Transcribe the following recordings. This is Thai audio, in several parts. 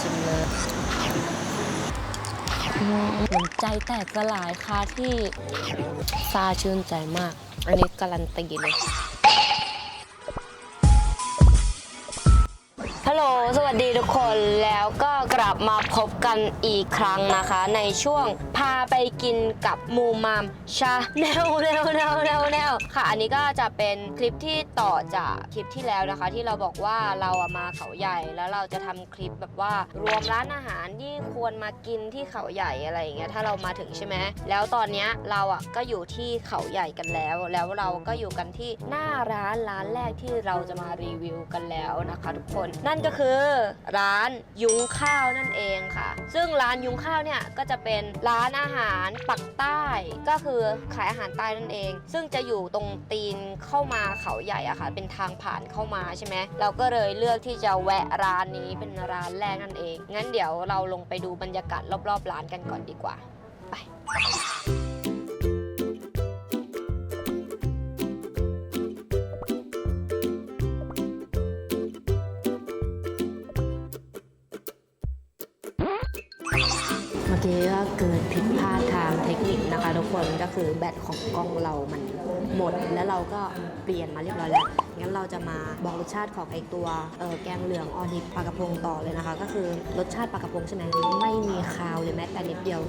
ชิมเลยเหมือนใจแตกสลายค่ะที่ซาชื่นใจมาก อันนี้การันตีเลย ฮัลโหล สวัสดีทุกคน แล้วก็กลับมาพบกันอีกครั้งนะคะ ในช่วงพาไปกินกับมูมามชาแนวแนวแนวแนวแนวค่ะ อันนี้ก็จะเป็นคลิปที่ต่อจากคลิปที่แล้วนะคะ ที่เราบอกว่าเราอะมาเขาใหญ่แล้วเราจะทำคลิปแบบว่ารวมร้านอาหารที่ควรมากินที่เขาใหญ่อะไรอย่างเงี้ย ถ้าเรามาถึงใช่ไหม แล้วตอนเนี้ยเราอะก็อยู่ที่เขาใหญ่กันแล้ว แล้วเราก็อยู่กันที่หน้าร้านร้านแรกที่เราจะมารีวิวกันแล้วนะคะ ทุกคน นั่นก็คือร้านยุ้งข้าวนั่นเองค่ะ ซึ่งร้านยุ้งข้าวเนี่ยก็จะเป็นร้านอาหารปักใต้ก็คือขายอาหารใต้นั่นเอง ซึ่งจะอยู่ตรงตีนเข้ามาเขาใหญ่อะค่ะ เป็นทางผ่านเข้ามาใช่ไหมเราก็เลยเลือกที่จะแวะร้านนี้เป็นร้านแรกนั่นเอง งั้นเดี๋ยวเราลงไปดูบรรยากาศรอบๆ ร้านกันก่อนดีกว่า ไป อกี้ก็เกิดผิดพลาดทางเทคนิคนะคะทุกคนก็คือแบตของกล้องเรามันหมด แล้วเราก็เปลี่ยนมาเรียบร้อยแล้วงั้นเราจะมาบอกรสชาติของไอตัวแกงเหลืองออนิปปลากระพงต่อเลยนะคะ ก็คือรสชาติปลากระพงใช่ไหมไม่มีคาวเลยแม้แต่นิดเดียว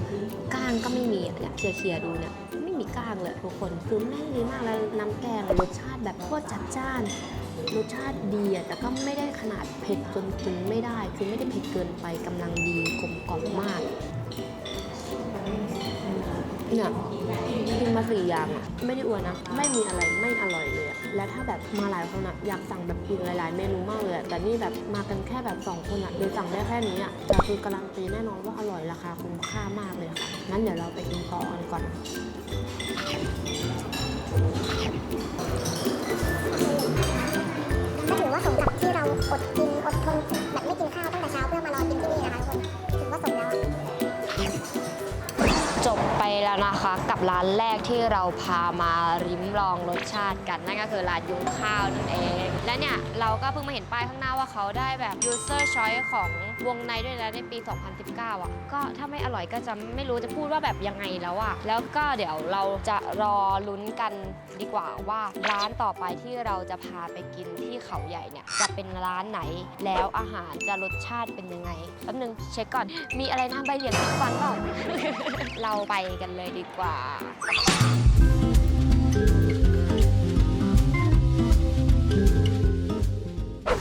ก้างก็ไม่มีอะเนี่ยเคลียร์ดูเนี่ยไม่มีก้างเลยทุกคนคือแม่งดีมากแล้วน้ำแกงรสชาติแบบโคตรจัดจ้านรสชาติดีอะแต่ก็ไม่ได้ขนาดเผ็ดจนกินไม่ได้ คือไม่ได้เผ็ดเกินไปกำลังดีกลมกล่อมมาก เนี่ยกินมาสี่อย่างอะไม่ได้อ้วยนะ ไม่มีอะไรไม่อร่อยเลยอะและถ้าแบบมาหลายคนอะอยากสั่งแบบอีกหลาย ๆ เมนูมากเลยอะแต่นี่แบบมากันแค่แบบสองคนอะเลยสั่งได้แค่นี้อะแต่คือการันตีแน่นอนว่าอร่อยราคาคุ้มค่ามากเลยค่ะงั้นเดี๋ยวเราไปกินต่อกันก่อนก็ถือว่าสมกับที่เราอดกินอดทน 啊。 ร้านแรกที่เราพามาริมลองรสชาติกันนั่นก็คือร้านยุ้งข้าวนั่นเอง และเนี่ยเราก็เพิ่งมาเห็นป้ายข้างหน้าว่าเขาได้แบบ user choice ของวงในด้วยนะในปี 2019 อะ ก็ถ้าไม่อร่อยก็จะไม่รู้จะพูดว่าแบบยังไงแล้วอะ แล้วก็เดี๋ยวเราจะรอลุ้นกันดีกว่าว่าร้านต่อไปที่เราจะพาไปกินที่เขาใหญ่เนี่ยจะเป็นร้านไหนแล้วอาหารจะรสชาติเป็นยังไงแป๊บนึงเช็คก่อนมีอะไรนะใบเหลียงฟันเปล่าเราไปกันเลยดีกว่า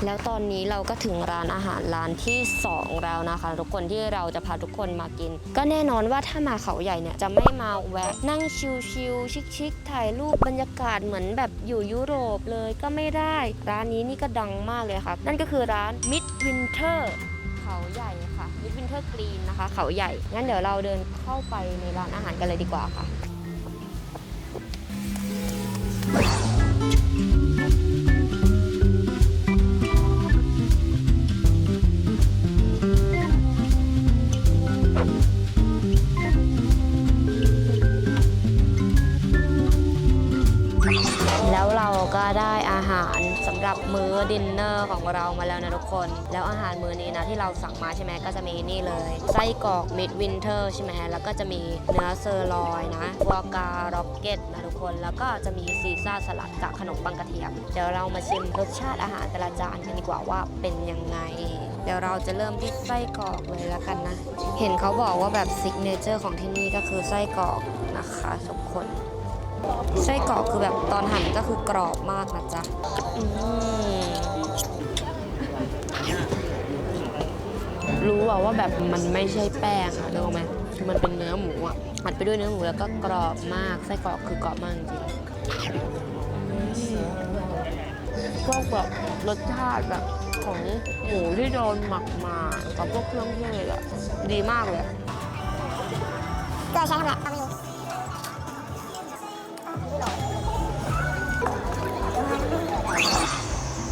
แล้วตอนนี้เราก็ถึงร้านอาหารร้านที่ 2 แล้วนะคะ ทุกคนที่เราจะพาทุกคนมากิน ก็แน่นอนว่าถ้ามาเขาใหญ่เนี่ย จะไม่มาแวะนั่งชิลๆชิคๆถ่ายรูปบรรยากาศเหมือนแบบอยู่ยุโรปเลยก็ไม่ได้ ร้านนี้นี่ก็ดังมากเลยค่ะ นั่นก็คือร้าน Mid Winter เขาใหญ่ค่ะ Mid Winter Green นะคะ เขาใหญ่งั้นเดี๋ยวเราเดินเข้าไปในร้านอาหารกันเลยดีกว่าค่ะ อาหารสำหรับมื้อดินเนอร์ของเรามาแล้วนะทุกคน แล้วอาหารมื้อนี้นะที่เราสั่งมาใช่ไหมก็จะมีนี่เลยไส้กรอกมิดวินเทอร์ใช่ไหมแล้วก็จะมีเนื้อเซอร์ลอยนะวาการ็อกเก็ตนะทุกคนแล้วก็จะมีซีซ่าสลัดกับขนมปังกระเทียมเดี๋ยวเรามาชิมรสชาติอาหารแต่ละจานกันดีกว่าว่าเป็นยังไงเดี๋ยวเราจะเริ่มที่ไส้กรอกเลยแล้วกันนะ เห็นเขาบอกว่าแบบซิกเนเจอร์ของที่นี่ก็คือไส้กรอกนะคะทุกคน ไส้กรอกคือแบบตอนหั่นก็คือกรอบมากนะจ๊ะอืมรู้อะว่าแบบมันไม่ใช่แป้งอะรู้ไหมมันเป็นเนื้อหมูอะหั่นไปด้วยเนื้อหมูแล้วก็กรอบมากไส้กรอกคือกรอบมากจริงๆอืมพวกแบบรสชาติแบบของหมูที่โดนหมักมากับพวกเครื่องเทศอะดีมากเลยเกลือใช้ทำอะไรก็ไม่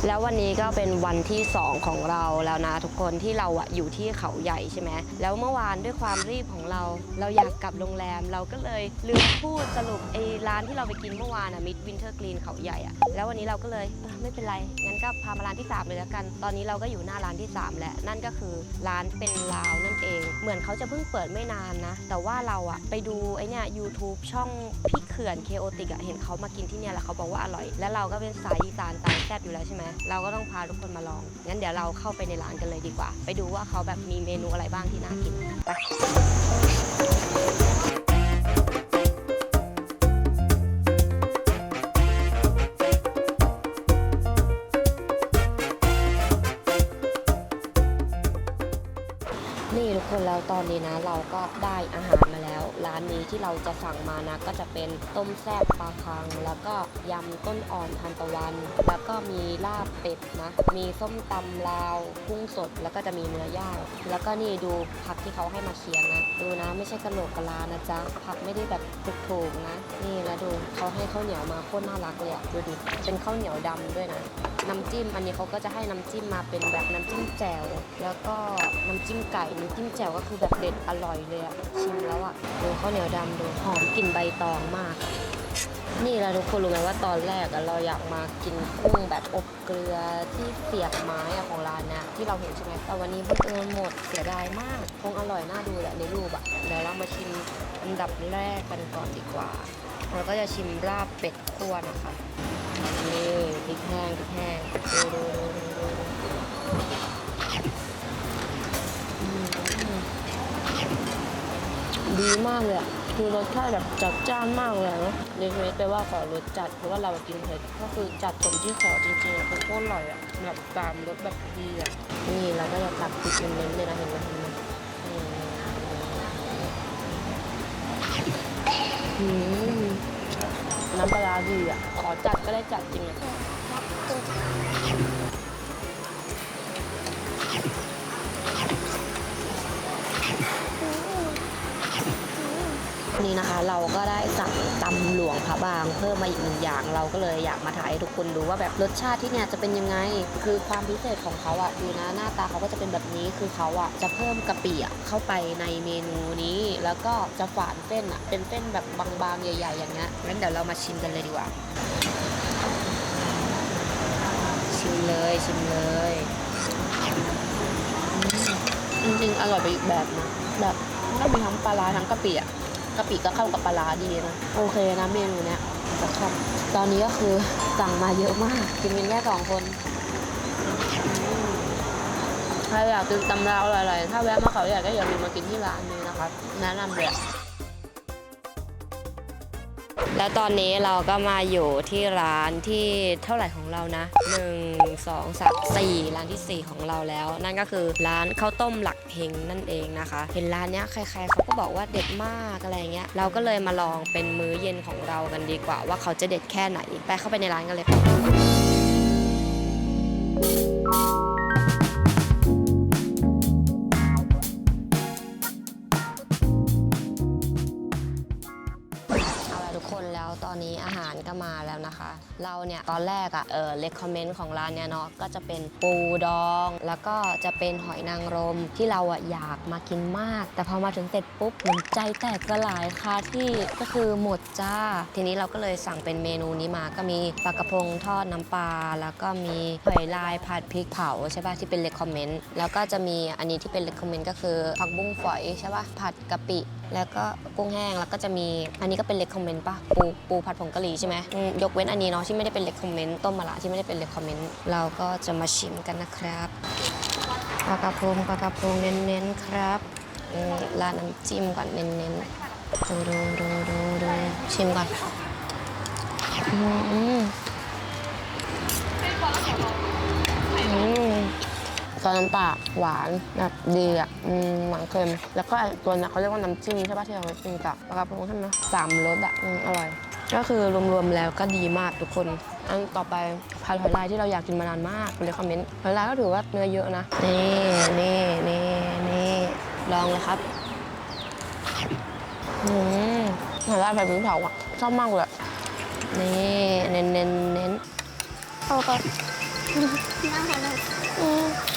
แล้ววันนี้ก็เป็นวันที่ 2 ของเราแล้วนะทุกคนที่เราอะอยู่ที่เขาใหญ่ใช่ไหมแล้วเมื่อวานด้วยความรีบของเรา เราอยากกลับโรงแรมเราก็เลยลืมพูดสรุปไอ้ร้านที่เราไปกินเมื่อวานอะมิดวินเทอร์กรีนเขาใหญ่อะแล้ววันนี้เราก็เลยเออไม่เป็นไรงั้นก็พามาร้านที่ 3 เลยแล้วกัน ตอนนี้เราก็อยู่หน้าร้านที่ 3 แล้วนั่นก็คือร้านเป็นลาวนั่นเอง เหมือนเขาจะเพิ่งเปิดไม่นานนะ แต่ว่าเราอะไปดูไอเนี่ย YouTube ช่องพี่เขื่อนเคโอติกอะเห็นเขามากินที่เนี่ยแล้วเขาบอกว่าอร่อย แล้วเราก็เป็นสายอีสานสายแซ่บอยู่แล้วใช่ไหมเราก็ต้องพาทุกคนมาลอง งั้นเดี๋ยวเราเข้าไปในร้านกันเลยดีกว่า ไปดูว่าเขาแบบมีเมนูอะไรบ้างที่น่ากินไป ตอนนี้นะเราก็ได้อาหารมาแล้ว ร้านนี้ที่เราจะสั่งมานะก็จะเป็นต้มแซ่บปลาคัง แล้วก็ยำต้นอ่อนทานตะวัน แล้วก็มีลาบเป็ดนะ มีส้มตำลาวกุ้งสดแล้วก็จะมีเนื้อย่างแล้วก็นี่ดูผักที่เขาให้มาเคียงนะดูนะไม่ใช่กระโหลกกะลานะจ๊ะผักไม่ได้แบบถูกๆนะ นี่แล้วดูเขาให้ข้าวเหนียวมาโคตรน่ารักเลยอะดูดิเป็นข้าวเหนียวดำด้วยนะน้ำจิ้มอันนี้เขาก็จะให้น้ำจิ้มมาเป็นแบบน้ำจิ้มแจ่วแล้วก็น้ำจิ้มไก่น้ำจิ้มแจ่วก็คือแบบเด็ดอร่อยเลยอะชิมแล้วอะดูข้าวเหนียวดำดูหอมกลิ่นใบตองมาก นี่เราทุกคนรู้ไหมว่าตอนแรกอะเราอยากมากินกุ้งแบบอบเกลือที่เสียบไม้อะของร้านนะที่เราเห็นใช่ไหมแต่วันนี้บังเอิญหมดเสียดายมากคงอร่อยน่าดูแหละในรูปอะเดี๋ยวเรามาชิมอันดับแรกกันก่อนดีกว่าเราก็จะชิมลาบเป็ดคั่วนะคะนี่พริกแห้งพริกแห้งดูดูดูดู ดีมากเลยอะคือรสชาติแบบจัดจ้านมากเลยนะเรียกเมสไปว่าขอรสจัดเพราะว่าเรากินเผ็ดก็คือจัดสมที่ขอจริงๆคือโคตรอร่อยอะแบบตามรสแบบดีอะนี่เราก็จะตักพริกเน้นๆเลยนะเห็นไหมเห็นไหมน้ำปลาร้าดีอะขอจัดก็ได้จัดจริงอะ เราก็ได้สั่งตำหลวงพระบาง เพิ่มมาอีกหนึ่งอย่าง เราก็เลยอยากมาถ่ายให้ทุกคนดูว่าแบบรสชาติที่เนี่ยจะเป็นยังไง คือความพิเศษของเขาอะดูนะหน้าตาเขาก็จะเป็นแบบนี้คือเขาอะจะเพิ่มกะปิอะเข้าไปในเมนูนี้ แล้วก็จะฝานเส้นอะเป็นเส้นแบบบางๆใหญ่ ๆ อย่างเงี้ยงั้นเดี๋ยวเรามาชิมกันเลยดีกว่าชิมเลยชิมเลยจริงๆอร่อยไปอีกแบบนะแบบก็มีทั้งปลาร้าทั้งกะปิอะ กะปิก็เข้ากับปลาร้าดีนะโอเคนะเมนูเนี้ยแต่ครับตอนนี้ก็คือสั่งมาเยอะมากกินเป็นแค่สองคนอืมใครอยากกินตำราวอะไรๆถ้าแวะมาเขาใหญ่ก็อย่าลืมมากินที่ร้านนี้นะครับแนะนำเลยอะ แล้วตอนนี้เราก็มาอยู่ที่ร้านที่เท่าไหร่ของเรานะ 1 2 3 4 ร้านทีสี่ 4 ของเราแล้ว นั่นก็คือร้านข้าวต้มหลักเฮงนั่นเองนะคะ เห็นร้านเนี้ยใครๆเขาก็บอกว่าเด็ดมากอะไรเงี้ย เราก็เลยมาลองเป็นมื้อเย็นของเรากันดีกว่า ว่าเขาจะเด็ดแค่ไหน ไปเข้าไปในร้านกันเลย เราเนี่ยตอนแรกอะเออเลคคอมเมนต์ของร้านเนี่ยเนาะก็จะเป็นปูดอง แล้วก็จะเป็นหอยนางรมที่เราอะอยากมากินมาก แต่พอมาถึงเสร็จปุ๊บเหมือนใจแตกสลายค่ะที่ก็คือหมดจ้า ทีนี้เราก็เลยสั่งเป็นเมนูนี้มาก็มีปลากระพงทอดน้ำปลาแล้วก็มีหอยลายผัดพริกเผาใช่ป่ะที่เป็นเลคคอมเมนต์แล้วก็จะมีอันนี้ที่เป็นเลคคอมเมนต์ก็คือผักบุ้งฝอยใช่ป่ะผัดกะปิ แล้วก็กุ้งแห้งแล้วก็จะมีอันนี้ก็เป็นเลคคอมเมนต์ป่ะปูปูผัดผงกะหรี่ใช่ไหมอืมยกเว้นอันนี้เนาะที่ไม่ได้เป็นเลคคอมเมนต์ต้มมะระที่ไม่ได้เป็นเลคคอมเมนต์เราก็จะมาชิมกันนะครับปลากระพงปลากระพงเน้นๆครับอืมราดน้ำจิ้มก่อนเน้นๆดูดูดูดูดูชิมก่อนอืม ซอสน้ำปลาหวานแบบดีอะอืมหวานเค็มแล้วก็ไอ้ตัวเนี้ยเขาเรียกว่าน้ำจิ้มใช่ป่ะที่เรากินกับปลากระพงใช่ไหมสามรสอะอืมอร่อย ก็คือรวมๆแล้วก็ดีมากทุกคน อันต่อไปผัดหอยลายที่เราอยากกินมานานมากเลยคอมเมนต์หอยลายก็ถือว่าเนื้อเยอะนะนี่นี่นี่นี่ลองเลยครับอืมหอยลายผัดพริกเผาอะชอบมากเลยนี่เน้นเน้นเน้นเอาไปน้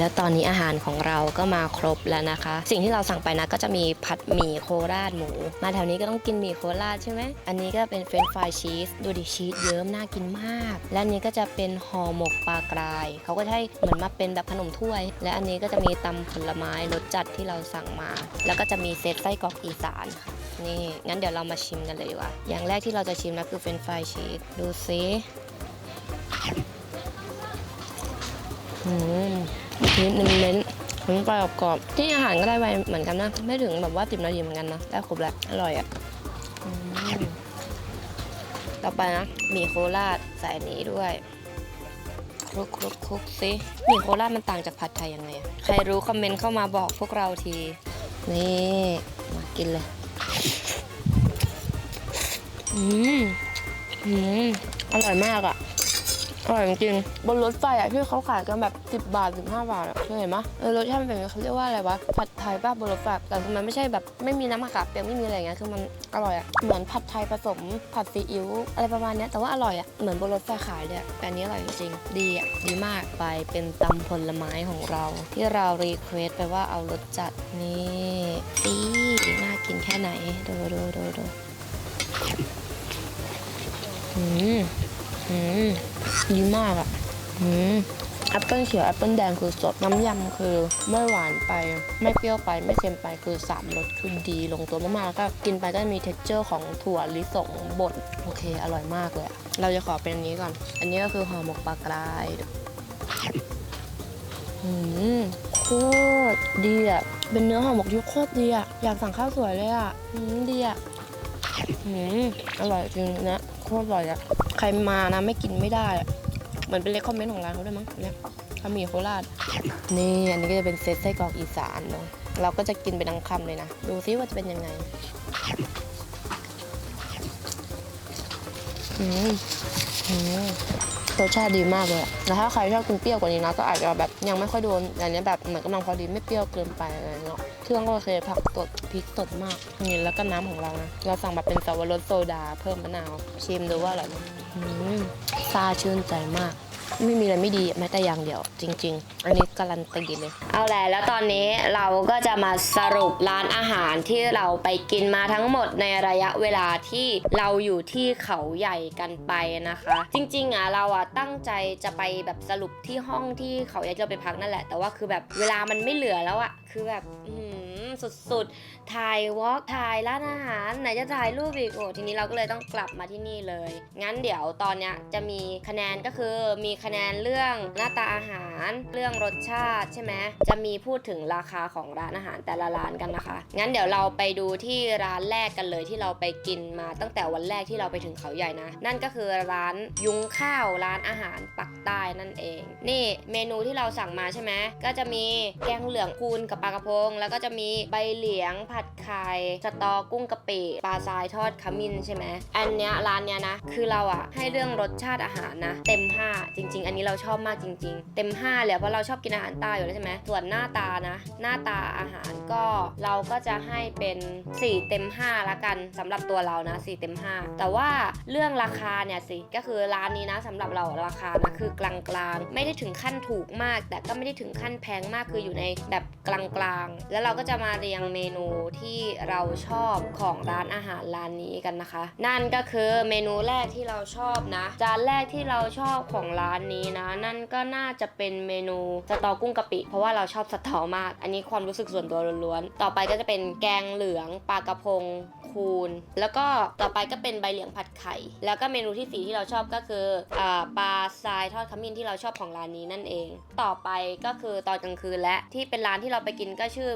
แล้วตอนนี้อาหารของเราก็มาครบแล้วนะคะ สิ่งที่เราสั่งไปนะก็จะมีผัดหมี่โคราชหมู มาแถวนี้ก็ต้องกินหมี่โคราชใช่ไหมอันนี้ก็เป็นเฟรนช์ฟรายชีสดูดิชีสเยิ้มน่ากินมาก และอันนี้ก็จะเป็นห่อหมกปลากราย เขาก็ให้เหมือนมาเป็นแบบขนมถ้วย และอันนี้ก็จะมีตำผลไม้รสจัดที่เราสั่งมา แล้วก็จะมีเซตไส้กรอกอีสานค่ะนี่งั้นเดี๋ยวเรามาชิมกันเลยดีกว่า อย่างแรกที่เราจะชิมนะคือเฟรนช์ฟรายชีสดูซิอืม ชีสเน้นๆมันกรอบกรอบๆที่อาหารก็ได้ไวเหมือนกันนะ ไม่ถึงแบบว่าติบนาทีเหมือนกันนะได้ครบแล้วอร่อยอะต่อไปนะหมี่โคราชใส่นี้ด้วยคลุกคลุกคลุกสิหมี่โคราชมันต่างจากผัดไทยยังไง ใครรู้คอมเมนต์เข้ามาบอกพวกเราที นี่ มากินเลย อืม อืม อร่อยมากอะ อร่อยจริงบนรถไฟอะที่เขาขายกันแบบ 10 บาท 15 บาทอะเคยเห็นปะเออรสชาติมันเป็นอย่างนี้เขาเรียกว่าอะไรวะผัดไทยป้าบนรถไฟแต่คือมันไม่ใช่แบบไม่มีน้ำมะขามเปียกไม่มีอะไรเงี้ยคือมันอร่อยอะเหมือนผัดไทยผสมผัดซีอิ๊วอะไรประมาณเนี้ยแต่ว่าอร่อยอะเหมือนบนรถไฟขายเลยแต่อันนี้อร่อยจริงดีอะดีมากไปเป็นตำผลไม้ของเรา ที่เรารีเควสไปว่าเอารสจัดนี่ดีน่ากินแค่ไหนดูดูดูดูอืม อืมดีมากอะ อืมแอปเปิลเขียวแอปเปิลแดงคือสดน้ำยำคือไม่หวานไป ไม่เปรี้ยวไปไม่เค็มไปคือสามรสคือดีลงตัวมากๆแล้วก็กินไปก็มีเท็กเจอร์ของถั่วลิสงบดโอเค อร่อยมากเลยอะเราจะขอเป็นอันนี้ก่อน อันนี้ก็คือห่อหมกปลากรายอืมโคตรดีอะเป็นเนื้อห่อหมกที่โคตรดีอะอยากสั่งข้าวสวยเลยอะอืมดีอะอืมอร่อยจริงนะโคตรอร่อยอะ ใครมานะไม่กินไม่ได้อะเหมือนเป็นเลคคอมเมนต์ของร้านเขาด้วยมั้งเนี่ยบะหมี่โคราช นี่อันนี้ก็จะเป็นเซตไส้กรอกอีสานเนาะ เราก็จะกินไปทั้งคำเลยนะ ดูซิว่าจะเป็นยังไงอืมอืมรสชาติดีมากเลยอะแล้วถ้าใครชอบกินเปรี้ยวกว่านี้นะก็อาจจะแบบยังไม่ค่อยโดนอันนี้แบบเหมือนกำลังพอดีไม่เปรี้ยวเกินไปอะไรเนาะ เครื่องก็โอเคผักสดพริกสดมากนี่แล้วก็น้ำของเรานะเราสั่งแบบเป็นสวรสโซดาเพิ่มมะนาวชิมดูว่าอร่อยไหมอืมซาชื่นใจมากไม่มีอะไรไม่ดีแม้แต่อย่างเดียว จริง ๆ อันนี้การันตีเลย เอาแหละแล้วตอนนี้เราก็จะมาสรุปร้านอาหารที่เราไปกินมาทั้งหมดในระยะเวลาที่เราอยู่ที่เขาใหญ่กันไปนะคะ จริง ๆอะเราอะตั้งใจจะไปแบบสรุปที่ห้องที่เขาใหญ่ที่เราไปพักนั่นแหละ แต่ว่าคือแบบเวลามันไม่เหลือแล้วอะคือแบบอื้อหือ สุดๆ ถ่ายวอล์กถ่ายร้านอาหารไหนจะถ่ายรูปอีกโอ้ทีนี้เราก็เลยต้องกลับมาที่นี่เลย งั้นเดี๋ยวตอนเนี้ยจะมีคะแนนก็คือมีคะแนนเรื่องหน้าตาอาหาร เรื่องรสชาติใช่ไหมจะมีพูดถึงราคาของร้านอาหารแต่ละร้านกันนะคะ งั้นเดี๋ยวเราไปดูที่ร้านแรกกันเลยที่เราไปกินมาตั้งแต่วันแรกที่เราไปถึงเขาใหญ่นะ นั่นก็คือร้านยุ้งข้าวร้านอาหารปักใต้นั่นเอง นี่เมนูที่เราสั่งมาใช่ไหมก็จะมีแกงเหลืองคูนกับปลากระพง แล้วก็จะมีใบเหลียง ผัดไข่สตอกุ้งกะปิปลาทรายทอดขมิ้นใช่ไหมอันเนี้ยร้านเนี้ยนะ คือเราอะให้เรื่องรสชาติอาหารนะ เต็ม 5 จริง ๆ อันนี้เราชอบมากจริง ๆ เต็ม 5 เลยเพราะเราชอบกินอาหารใต้อยู่แล้วใช่ไหมส่วนหน้าตานะ หน้าตาอาหารก็เราก็จะให้เป็น 4 เต็ม 5 ละกันสำหรับตัวเรานะ 4 เต็ม 5 แต่ว่าเรื่องราคาเนี่ยสิก็คือร้านนี้นะสำหรับเราราคานะคือกลางๆไม่ได้ถึงขั้นถูกมาก แต่ก็ไม่ได้ถึงขั้นแพงมากคืออยู่ในแบบกลางๆแล้วเราก็จะมาเรียงเมนูที่เราชอบของร้านอาหารร้านนี้กันนะคะ นั่นก็คือเมนูแรกที่เราชอบนะ จานแรกที่เราชอบของร้านนี้นะ นั่นก็น่าจะเป็นเมนูสตอกุ้งกะปิ เพราะว่าเราชอบสตอมาก อันนี้ความรู้สึกส่วนตัวล้วนๆ ต่อไปก็จะเป็นแกงเหลืองปลากระพงคูณ แล้วก็ต่อไปก็เป็นใบเหลียงผัดไข่ แล้วก็เมนูที่สี่ที่เราชอบก็คืออปลาทรายทอดขมิ้นที่เราชอบของร้านนี้นั่นเอง ต่อไปก็คือตอนกลางคืนและที่เป็นร้านที่เราไปกินก็ชื่อ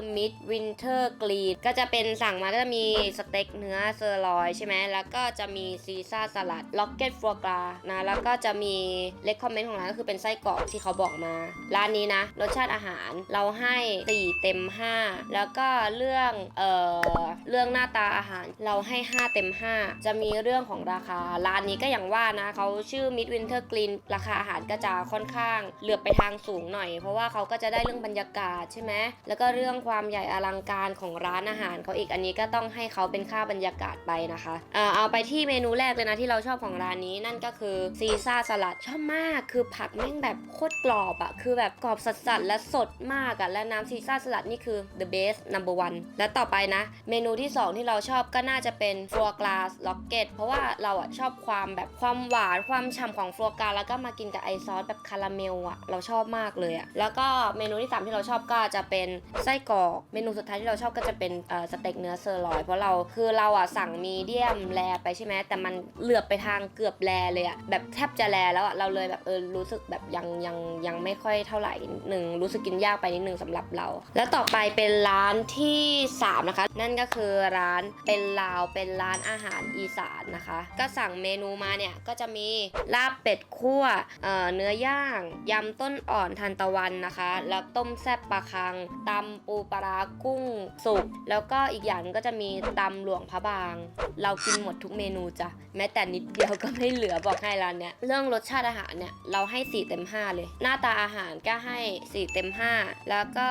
Mid Win Winter Green ก็จะเป็นสั่งมาก็จะมีสเต็กเนื้อเซอร์ลอยใช่ไหมแล้วก็จะมีซีซ่าสลัดล็อกเก็ตฟัวกรานะแล้วก็จะมีเลคคอมเมนต์ของร้านก็คือเป็นไส้กรอกที่เขาบอกมา ร้านนี้นะ รสชาติอาหารเราให้ 4 เต็ม 5 แล้วก็เรื่องเอ่อเรื่องหน้าตาอาหารเราให้ 5 เต็ม 5 จะมีเรื่องของราคา ร้านนี้ก็อย่างว่านะเขาชื่อ Mid Winter Green ราคาอาหารก็จะค่อนข้างเหลือบไปทางสูงหน่อย เพราะว่าเขาก็จะได้เรื่องบรรยากาศใช่ไหมแล้วก็เรื่องความใหญ่อลังลังการของร้านอาหารเขาอีกอันนี้ก็ต้องให้เขาเป็นค่าบรรยากาศไปนะคะเออเอาไปที่เมนูแรกเลยนะที่เราชอบของร้านนี้นั่นก็คือซีซ่าสลัดชอบมากคือผักแม่งแบบโคตรกรอบอะคือแบบกรอบสัสๆและสดมากอะและน้ำซีซ่าสลัดนี่คือ the best number one และต่อไปนะ เมนูที่ 2 ที่เราชอบก็น่าจะเป็นฟัวกราสล็อกเก็ตเพราะว่าเราอะชอบความแบบความหวานความฉ่ำของฟัวกราแล้วก็มากินกับไอซอสแบบคาราเมลอะเราชอบมากเลยอะแล้วก็เมนูที่ 3 ที่เราชอบก็จะเป็นไส้กรอกเมนูสุดท้ายที่เราชอบก็จะเป็นสเต็กเนื้อเซอร์ลอย เพราะเราคือเราอะสั่งมีเดียมแรไปใช่ไหมแต่มันเหลือบไปทางเกือบแรเลยอะแบบแทบจะแรแล้วอะเราเลยแบบเออรู้สึกแบบยังยังยังไม่ค่อยเท่าไหร่นึงรู้สึกกินยากไปนิดนึงสำหรับเรา แล้วต่อไปเป็นร้านที่ 3 นะคะ นั่นก็คือร้านเป็นลาวเป็นร้านอาหารอีสานนะคะ ก็สั่งเมนูมาเนี่ยก็จะมีลาบเป็ดคั่วเเนื้อย่างยำต้นอ่อนทันตะวันนะคะ แล้วต้มแซ่บปลาคังตำปูปลาร้ากุ้งสุกแล้วก็อีกอย่างหนึ่งก็จะมีตำหลวงพระบาง เรากินหมดทุกเมนูจ้ะแม้แต่นิดเดียวก็ไม่เหลือบอกให้ร้านเนี้ยเรื่องรสชาติอาหารเนี่ยเราให้4เต็ม5 เลย หน้าตาอาหารก็ให้4เต็ม5 แล้วก็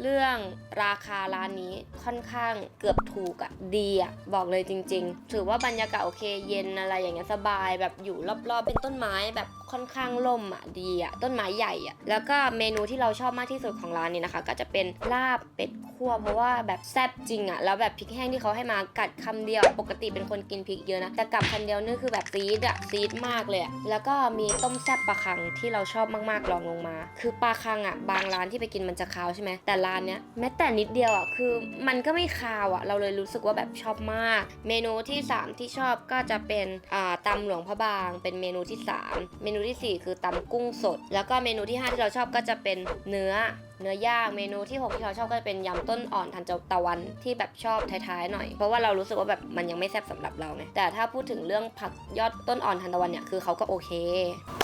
เรื่องราคาร้านนี้ค่อนข้างเกือบถูกอะดีอะบอกเลยจริง ๆ ถือว่าบรรยากาศโอเคเย็นอะไรอย่างเงี้ยสบายแบบอยู่รอบๆเป็นต้นไม้แบบ ค่อนข้างล่มอะดีอะต้นไม้ใหญ่อะแล้วก็เมนูที่เราชอบมากที่สุดของร้านนี้นะคะ ก็จะเป็นลาบเป็ดคั่วเพราะว่าแบบแซ่บจริงอะแล้วแบบพริกแห้งที่เขาให้มากัดคำเดียว ปกติเป็นคนกินพริกเยอะนะแต่กัดคำเดียวนี่คือแบบซีดอะซีดมากเลยอะแล้วก็มีต้มแซ่บปลาคังที่เราชอบมากๆลองลงมา คือปลาคังอะบางร้านที่ไปกินมันจะคาวใช่ไหมแต่ร้านเนี้ยแม้แต่นิดเดียวอะคือมันก็ไม่คาวอะเราเลยรู้สึกว่าแบบชอบมาก เมนูที่ 3 ที่ชอบก็จะเป็นอ่าตำหลวงพระบาง เป็นเมนูที่ 3 เมนูทีสี่ 4 คือตำกุ้งสด แล้วก็เมนูที่ 5 ที่เราชอบก็จะเป็นเนื้อ เนื้อย่างเมนูที่ 6 ที่เราชอบก็จะเป็นยำต้นอ่อนทันตะวันที่แบบชอบท้ายๆหน่อย เพราะว่าเรารู้สึกว่าแบบมันยังไม่แซ่บสำหรับเราไงแต่ถ้าพูดถึงเรื่องผักยอดต้นอ่อนทันตะวันเนี่ยคือเขาก็โอเค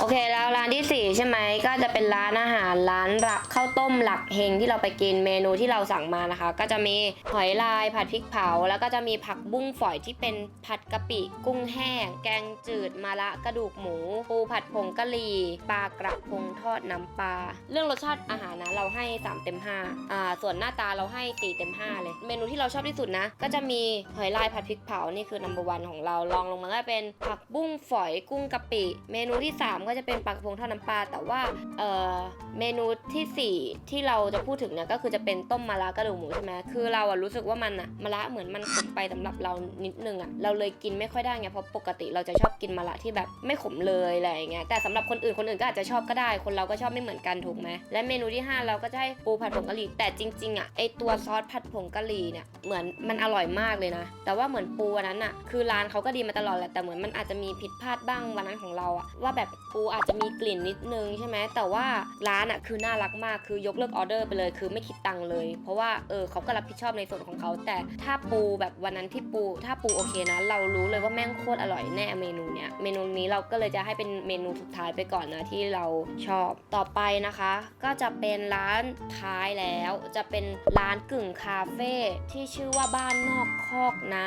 โอเคแล้วร้านที่ 4 ใช่ไหมก็จะเป็นร้านอาหารร้านหลักข้าวต้มหลักเฮงที่เราไปกินเมนูที่เราสั่งมานะคะ ก็จะมีหอยลายผัดพริกเผา แล้วก็จะมีผักบุ้งฝอยที่เป็นผัดกะปิ กุ้งแห้ง แกงจืดมะระกระดูกหมูปูผัดผงกะหรี่ปลากระพงทอดน้ำปลาเรื่องรสชาติอาหารนะเราให้3เต็ม5อ่าส่วนหน้าตาเราให้4เต็ม5เลย เมนูที่เราชอบที่สุดนะ ก็จะมีหอยลายผัดพริกเผานี่คือ number one ของเราลองลงมาก็เป็นผักบุ้งฝอยกุ้งกะปิ เมนูที่ 3 ก็จะเป็นปลากระพงทอดน้ำปลาแต่ว่าเอ่อเมนูทีสี่ 4 ที่เราจะพูดถึงเนี่ยก็คือจะเป็นต้มมะระกระดูกหมูใช่ไหมคือเราอะรู้สึกว่ามันอะมะระเหมือนมันขมไปสำหรับเรานิดนึงอะเราเลยกินไม่ค่อยได้ไงเพราะปกติเราจะชอบกินมะระที่แบบไม่ขมเลยอะไรอย่างเงี้ยแต่สำหรับคนอื่นคนอื่นก็อาจจะชอบก็ได้ คนเราก็ชอบไม่เหมือนกันถูกไหมและเมนูที่ 5 เราก็จะให้ปูผัดผงกะหรี่แต่จริงๆอะไอตัวซอสผัดผงกะหรี่เนี่ยเหมือนมันอร่อยมากเลยนะ แต่ว่าเหมือนปูอันนั้นอะคือร้านเขาก็ดีมาตลอดแหละแต่เหมือนมันอาจจะมีผิดพลาดบ้างวันนั้นของเราอะว่าแบบปูอาจจะมีกลิ่นนิดนึงใช่ไหมแต่ว่าร้านอะคือน่ารักมากคือยกเลิกออเดอร์ไปเลย คือไม่คิดตังค์เลย เพราะว่าเออเขาก็รับผิดชอบในส่วนของเขา แต่ถ้าปูแบบวันนั้นที่ปู ถ้าปูโอเคนะ เรารู้เลยว่าแม่งโคตรอร่อยแน่เมนูเนี้ยเมนูนี้เราก็เลยจะให้เป็นเมนูสุดท้ายไปก่อนนะที่เราชอบต่อไปนะคะ ก็จะเป็นร้านท้ายแล้ว จะเป็นร้านกึ่งคาเฟ่ที่ชื่อว่าบ้านนอก อกนา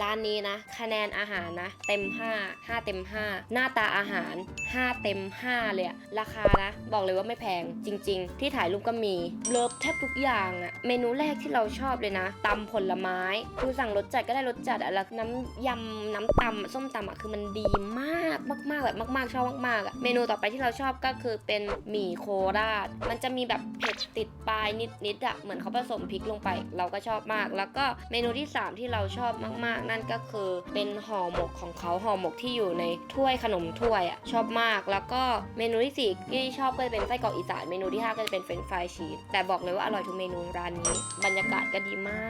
ร้านนี้นะ คะแนนอาหารนะ เต็ม 5 5 เต็ม 5 หน้าตาอาหาร 5 เต็ม 5 เลยอะราคานะ บอกเลยว่าไม่แพงจริง ๆ ที่ถ่ายรูปก็มี เลิฟแทบทุกอย่างอะเมนูแรกที่เราชอบเลยนะตำผลไม้ คือสั่งรสจัดก็ได้รสจัดอะแล้วน้ำยำน้ำตำส้มตำอะคือมันดีมากมากๆแบบมาก ๆ ชอบมากๆอะเมนูต่อไปที่เราชอบก็คือเป็นหมี่โคราช มันจะมีแบบเผ็ดติดปลายนิดๆอะเหมือนเขาผสมพริกลงไป เราก็ชอบมาก แล้วก็เมนูที่ 3 ที่ที่เราชอบมากๆ นั่นก็คือเป็นห่อหมกของเขาห่อหมกที่อยู่ในถ้วยขนมถ้วยอะชอบมาก แล้วก็เมนูที่สี่ที่ชอบก็จะเป็นไส้กรอกอีสานเมนูที่ห้าก็จะเป็นเฟรนช์ฟรายชีสแต่บอกเลยว่าอร่อยทุกเมนูร้านนี้ บรรยากาศก็ดีมา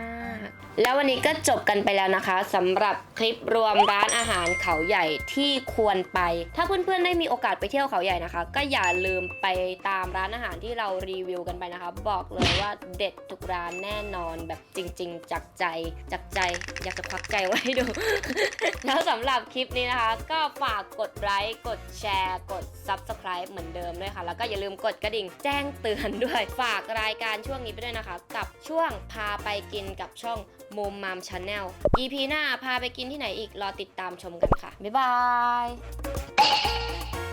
ก แล้ววันนี้ก็จบกันไปแล้วนะคะสำหรับคลิปรวมร้านอาหารเขาใหญ่ที่ควรไป ถ้าเพื่อนๆได้มีโอกาสไปเที่ยวเขาใหญ่นะคะ ก็อย่าลืมไปตามร้านอาหารที่เรารีวิวกันไปนะคะ บอกเลยว่าเด็ดทุกร้านแน่นอนแบบจริง ๆ จากใจจากใจอยากจะควักใจไว้ให้ดู แล้วสำหรับคลิปนี้นะคะ ก็ฝากกดไลค์กดแชร์ กด Subscribe เหมือนเดิมด้วยค่ะ แล้วก็อย่าลืมกดกระดิ่งแจ้งเตือนด้วย ฝากรายการช่วงนี้ไปด้วยนะคะ กับช่วงพาไปกินกับช่องมุมมามชาแนล EP หน้าพาไปกินที่ไหนอีกรอติดตามชมกันค่ะ บ๊ายบาย